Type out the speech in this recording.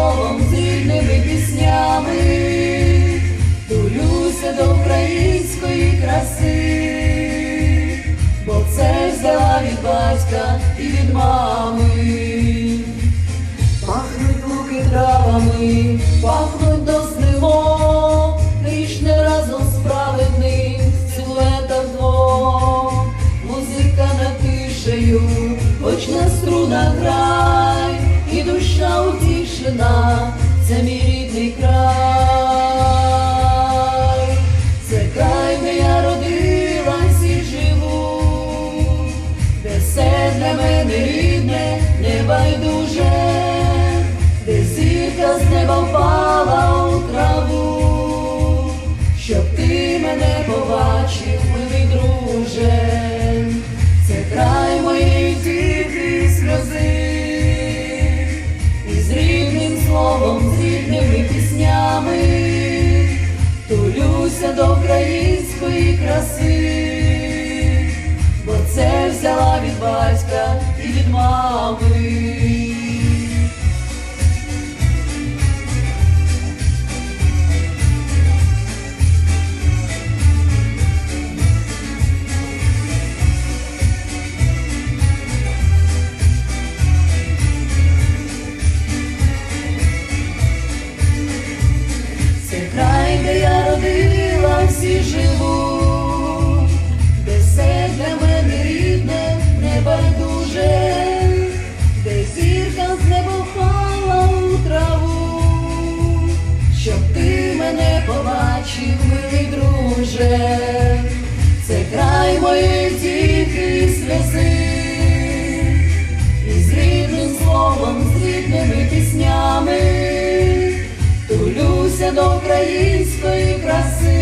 словом, з піснями, тулюся до української краси, бо це взяла від батька і від мами. Пахнуть луки травами, пахнуть до снило, Річне разом справедним силуетах двох. Музика над тишею, хоч на струнах душа утішена, це мій рідний край, це край, де я родилась і живу, де все для мене рідне, небайдуже, де зірка з неба впала у траву, щоб ти мене побачив, милий друже, української краси бо це взяла від батька друже, це край мої тихої сльози, і з рідним словом, з рідними піснями. Тулюся до української краси,